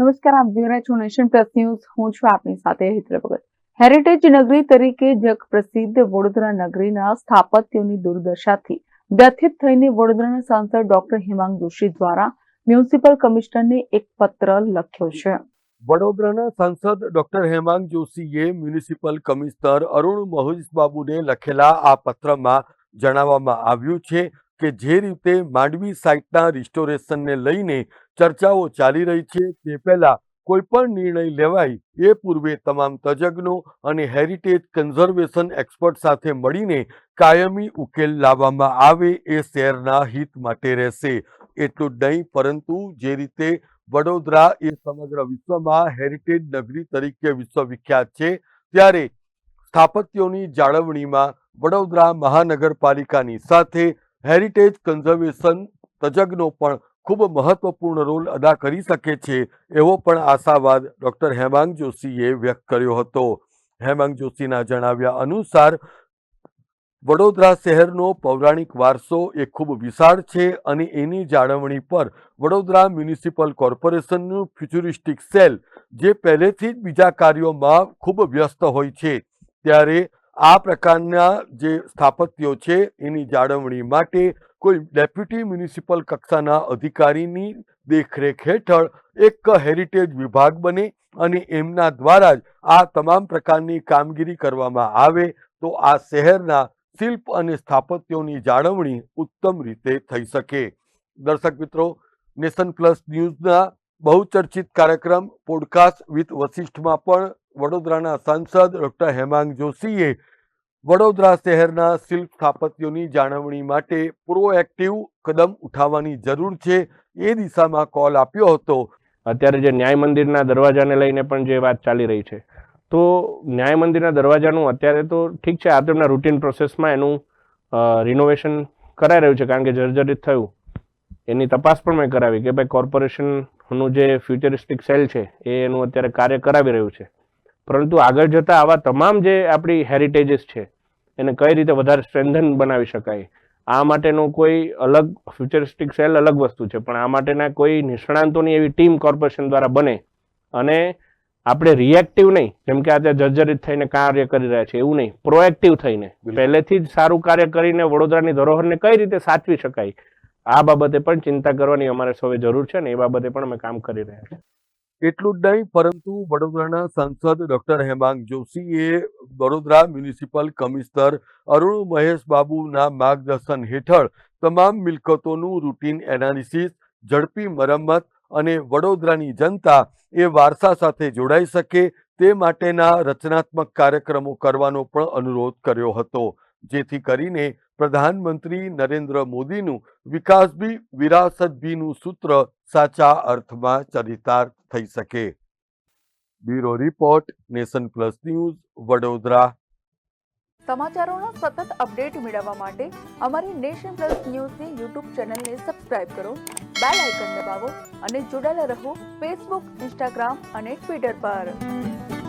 નમસ્કાર, આપ જોઈ રહ્યા છો નેશન પ્લસ ન્યૂઝ. હું છું આપની સાથે હિત્ર ભગત. હેરિટેજ નગરી તરીકે જગ પ્રસિદ્ધ વડોદરા નગરીના સ્થાપત્યોની દુર્દશાથી વ્યથિત થઈને વડોદરાના સાંસદ ડોક્ટર હેમાંગ જોશી દ્વારા મ્યુનિસિપલ કમિશનરને એક પત્ર લખ્યો છે. વડોદરાના સાંસદ ડોક્ટર હેમાંગ જોશીએ મ્યુનિસિપલ કમિશનર અરુણ મહેશબાબુને લખેલા આ પત્રમાં જણાવવામાં આવ્યું છે કે જે રીતે માંડવી સાઇટના રિસ્ટોરેશનને લઈને ચર્ચાઓ ચાલી રહી છે તે પહેલાં કોઈ પણ નિર્ણય લેવાય એ પૂર્વે તમામ તજજ્ઞો અને હેરિટેજ કન્ઝર્વેશન એક્સપર્ટ સાથે મળીને કાયમી ઉકેલ લાવવામાં આવે એ શહેરના હિત માટે રહેશે. એટલું જ નહીં, પરંતુ જે રીતે વડોદરા એ સમગ્ર વિશ્વમાં હેરિટેજ નગરી તરીકે વિશ્વવિખ્યાત છે, ત્યારે સ્થાપત્યોની જાળવણીમાં વડોદરા મહાનગરપાલિકાની સાથે હેરિટેજ કન્ઝર્વેશન તજજ્ઞો પણ ખૂબ મહત્વપૂર્ણ રોલ અદા કરી શકે છે, એવો પણ આશાવાદ ડૉક્ટર હેમાંગ જોશીએ વ્યક્ત કર્યો હતો. હેમાંગ જોશીના જણાવ્યા અનુસાર, વડોદરા શહેરનો પૌરાણિક વારસો એ ખૂબ વિશાળ છે અને એની જાળવણી પર વડોદરા મ્યુનિસિપલ કોર્પોરેશનનું ફ્યુચરિસ્ટિક સેલ, જે પહેલેથી જ બીજા કાર્યોમાં ખૂબ વ્યસ્ત હોય છે, ત્યારે આ પ્રકારના જે સ્થાપત્યો છે, એની જાળવણી માટે કોઈ ડેપ્યુટી મ્યુનિસિપલ કક્ષાના અધિકારીની દેખરેખ હેઠળ એક હેરિટેજ વિભાગ બને અને એમના દ્વારા જ આ તમામ પ્રકારની કામગીરી કરવામાં આવે તો આ શહેરના શિલ્પ અને સ્થાપત્યોની જાળવણી ઉત્તમ રીતે થઈ શકે. દર્શક મિત્રો, નેશન પ્લસ ન્યૂઝના બહુચર્ચિત કાર્યક્રમ પોડકાસ્ટ વિથ વશિષ્ઠમાં પણ વડોદરાના સાંસદ ડૉક્ટર હેમાંગ જોશીએ વડોદરા શહેરના શિલ્પ સ્થાપત્યોની જાળવણી માટે પ્રોએક્ટિવ કદમ ઉઠાવવાની જરૂર છે એ દિશામાં કોલ આપ્યો હતો. અત્યારે જે ન્યાય મંદિરના દરવાજાને લઈને પણ જે વાત ચાલી રહી છે, તો ન્યાય મંદિરના દરવાજાનું અત્યારે તો ઠીક છે, આ તેમના રૂટીન પ્રોસેસમાં એનું રિનોવેશન કરાઈ રહ્યું છે, કારણ કે જર્જરિત થયું. એની તપાસ પણ મેં કરાવી કે ભાઈ કોર્પોરેશનનું જે ફ્યુચરિસ્ટિક સેલ છે, એ એનું અત્યારે કાર્ય કરાવી રહ્યું છે. પરંતુ આગળ જતાં આવા તમામ જે આપણી હેરિટેજીસ છે એને કઈ રીતે વધારે સ્ટ્રેન્થન બનાવી શકાય? આ માટેનું કોઈ અલગ ફ્યુચરિસ્ટિક સેલ અલગ વસ્તુ છે પણ આ માટેના કોઈ નિષ્ણાંતોની એવી ટીમ કોર્પોરેશન દ્વારા બને અને આપણે રિએક્ટિવ નહીં જેમ કે આજે જર્જરિત થઈને કાર્ય કરી રહ્યા છે એવું નહીં પ્રોએક્ટિવ થઈને. પહેલેથી જ સારું કાર્ય કરીને વડોદરાની ધરોહરને કઈ રીતે સાચવી શકાય? આ બાબતે પણ ચિંતા કરવાની અમારે સૌએ જરૂર છે ને એ બાબતે પણ અમે કામ કરી રહ્યા છીએ. એટલું જ નહીં, પરંતુ વડોદરાના સાંસદ ડોક્ટર હેમાંગ જોશીએ વડોદરા મ્યુનિસિપલ કમિશનર અરુણ મહેશ બાબુના માર્ગદર્શન હેઠળ તમામ મિલકતોનું રૂટીન એનાલિસિસ, ઝડપી મરમ્મત અને વડોદરાની જનતા એ વારસા સાથે જોડાઈ શકે તે માટેના રચનાત્મક કાર્યક્રમો કરવાનો પણ અનુરોધ કર્યો હતો, જેથી કરીને પ્રધાનમંત્રી નરેન્દ્ર મોદીનું વિકાસ બી વિરાસત બીનું સૂત્ર સાચા અર્થમાં ચરિતાર્થ થઈ શકે. Bureau report, nation plus news, Vadodara. સમાચારોના સતત અપડેટ મેળવવા માટે અમારી નેશન પ્લસ ન્યૂઝની યુટ્યુબ ચેનલને સબસ્ક્રાઇબ કરો, બેલ આઇકન દબાવો અને જોડાયેલા રહો ફેસબુક, ઇન્સ્ટાગ્રામ અને ટ્વિટર પર.